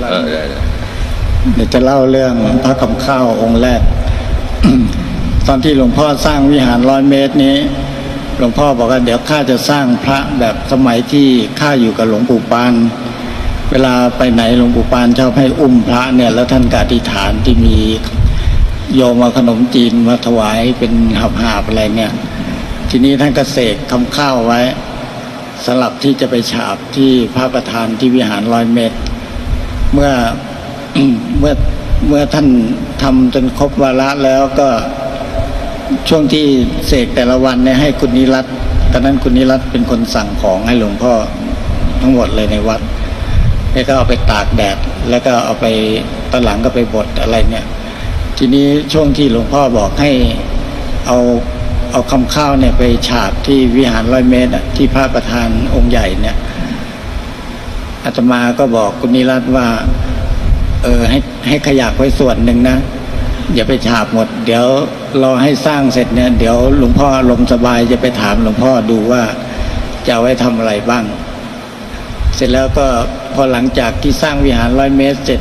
ไลเออน์ได้ได้เดี๋ยวจะเล่าเรื่องพระคำข้าวองค์แรก ตอนที่หลวงพ่อสร้างวิหารร้อยเมตรนี้ หลวงพ่อบอกว่าเดี๋ยวข้าจะสร้างพระแบบสมัยที่ข้าอยู่กับหลวงปู่ปาน เวลาไปไหนหลวงปู่ปานชอบให้อุ้มพระเนี่ย แล้วท่านกอธิษฐานที่มีโยมเอาขนมจีนมาถวายเป็นหาบๆอะไรเนี่ย ทีนี้ท่านก็เสกคำข้าวไว้สำหรับที่จะไปฉาบที่พระประธานที่วิหารร้อยเมตร เมื่อเมื่อเมื่อท่านทำจนครบวาระแล้วก็ช่วงที่เสกแต่ละวันเนี่ยให้คุณนิรัตตอนนั้นคุณนิรัตเป็นคนสั่งของให้หลวงพ่อทั้งหมดเลยในวัดแล้วก็เอาไปตากแดดแล้วก็เอาไปตอนหลังก็ไปบดอะไรเนี่ย ทีนี้ช่วงที่หลวงพ่อบอกให้เอาเอาคำข้าวเนี่ยไปฉาบที่วิหารร้อยเมตรที่พระประธานองค์ใหญ่เนี่ย อาตมาก็บอกคุณนิรัตว่า เออให้ให้ขยักไว้ส่วนหนึ่งนะอย่าไปฉาบหมด เดี๋ยวรอให้สร้างเสร็จเนี่ยเดี๋ยวหลวงพ่ออารมณ์สบายจะไปถามหลวงพ่อดูว่าจะไว้ทำอะไรบ้าง เสร็จแล้วก็พอหลังจากที่สร้างวิหารร้อยเมตรเสร็จ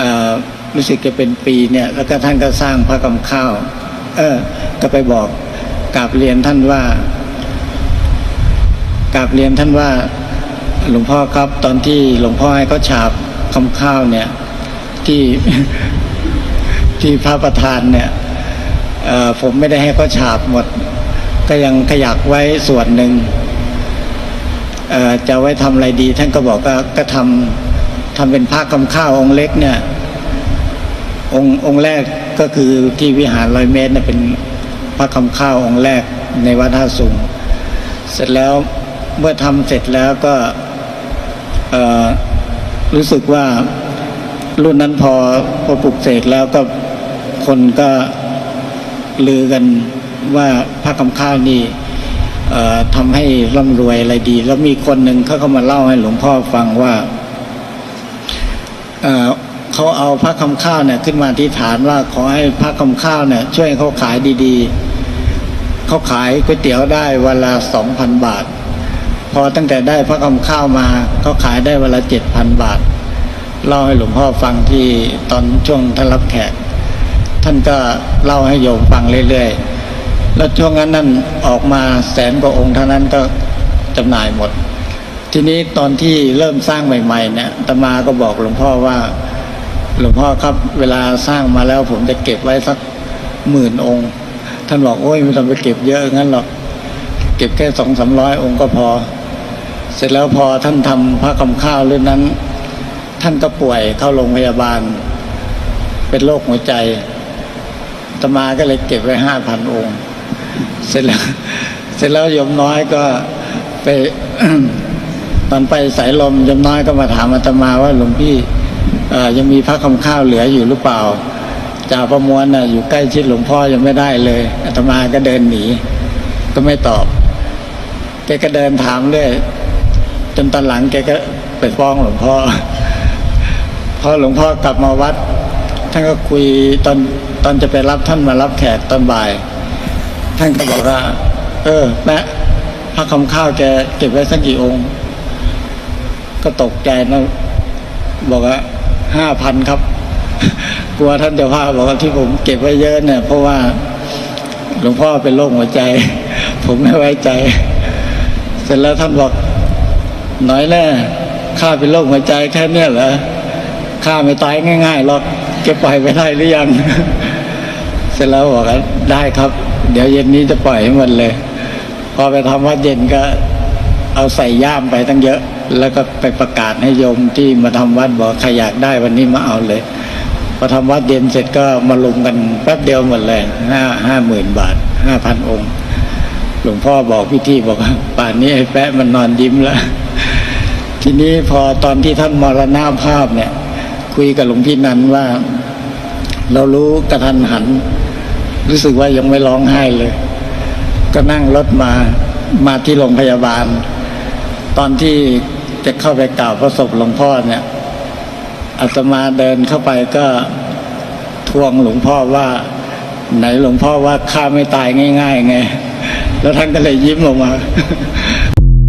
อ่อรู้สึกจะเป็นปีเนี่ย แล้วก็ท่านก็สร้างพระกำข้าว เออ ก็ไปบอกกราบเรียนท่านว่ากราบเรียนท่านว่า หลวงพ่อครับตอนที่หลวงพ่อให้เขาฉาบคำข้าวเนี่ย ที่ที่พระประธานเนี่ยผมไม่ได้ให้เขาฉาบหมด ก็ยังขยักไว้ส่วนหนึ่งจะไว้ทำอะไรดี ท่านก็บอกว่าก็ทำทำเป็นพระกำข้าวองค์เล็กเนี่ย องค์องค์แรกก็คือที่วิหารร้อยเมตรเนี่ยเป็นพระคำข้าวองค์แรกในวัดท่าสุงเสร็จแล้วเมื่อทำเสร็จแล้วก็ รู้สึกว่ารุ่นนั้นพอพอปลุกเสกแล้วก็คนก็ลือกันว่าพระคำข้าวนี่ทำให้ร่ำรวยอะไรดี แล้วมีคนหนึ่งเขาก็มาเล่าให้หลวงพ่อฟังว่าเขาเอาพระคำข้าวเนี่ยขึ้นมาที่ฐานว่าขอให้พระคำข้าวเนี่ยช่วยเขาขายดีๆเขาขายก๋วยเตี๋ยวได้วันละสองพันบาท พอตั้งแต่ได้พระคำข้าวมาเขาขายได้วันละเจ็ดพันบาทเล่าให้หลวงพ่อฟังที่ตอนช่วงท่านรับแขก ท่านก็เล่าให้โยมฟังเรื่อยๆ แล้วช่วงนั้นนั่นออกมาแสนกว่าองค์เท่านั้นก็จำหน่ายหมด ทีนี้ตอนที่เริ่มสร้างใหม่ๆเนี่ยตมาก็บอกหลวงพ่อว่า หลวงพ่อครับเวลาสร้างมาแล้วผมจะเก็บไว้สักหมื่นองค์ ท่านบอกโอ้ยไม่ต้องไปเก็บเยอะงั้นหรอก เก็บแค่สองสามร้อยองค์ก็พอ เสร็จแล้วพอท่านทำพระคำข้าวเรื่องนั้น ท่านก็ป่วยเข้าโรงพยาบาล เป็นโรคหัวใจตมาก็เลยเก็บไว้ห้าพันองค์ เสร็จแล้ว เสร็จแล้วยมน้อยก็ไปตอนไปสายลมยมน้อยก็มาถามอาตมาว่าหลวงพี่ยังมีพระคำข้าวเหลืออยู่หรือเปล่าจ่าประมวลน่ะอยู่ใกล้ชิดหลวงพ่อยังไม่ได้เลยอาตมาก็เดินหนี ก็ไม่ตอบแกก็เดินถามเรื่อย จนตอนหลังแกก็ไปฟ้องหลวงพ่อพอหลวงพ่อกลับมาวัด ท่านก็คุยตอนตอนจะไปรับท่านมารับแขกตอนบ่าย ท่านก็บอกว่า เออแม่พระคำข้าวแกเก็บไว้สักกี่องค์ ก็ตกใจนะบอกว่าห้าพันครับ กลัวท่านเจะพาพบอกว่าที่ผมเก็บไว้เยอะเนี่ย เพราะว่าหลวงพ่อเป็นโรคหัวใจ ผมไม่ไว้ใจ เสร็จแล้วท่านบอก น้อยแน่ข้าเป็นโรคหัวใจแค่เนี้ยเหรอข้าไม่ตายง่ายๆหรอกเก็บปล่อยไปได้หรือยัง เสร็จแล้วบอกได้ครับ เดี๋ยวเย็นนี้จะปล่อยให้หมดเลย พอไปทำวัดเย็นก็เอาใส่ย่ามไปตั้งเยอะ แล้วก็ไปประกาศให้โยมที่มาทำวัดบอกใครอยากได้วันนี้มาเอาเลย พอทำวัดเย็นเสร็จก็มาลุมกันแป๊บเดียวหมดเลยห้าห้าหมื่นบาทห้าพันองค์ หลวงพ่อบอกพี่ที่บอกว่าป่านนี้ไอ้แปะมันนอนยิ้มแล้ว ทีนี้พอตอนที่ท่านมรณภาพเนี่ย คุยกับหลวงพี่นันว่า เรารู้กระทันหัน รู้สึกว่ายังไม่ร้องไห้เลย ก็นั่งรถมามาที่โรงพยาบาล ตอนที่จะเข้าไปกล่าวพระศพหลวงพ่อเนี่ยอาตมาเดินเข้าไปก็ทวงหลวงพ่อว่า ไหนหลวงพ่อว่าข้าไม่ตายง่าย ๆ ไง แล้วท่านก็เลยยิ้มออกมา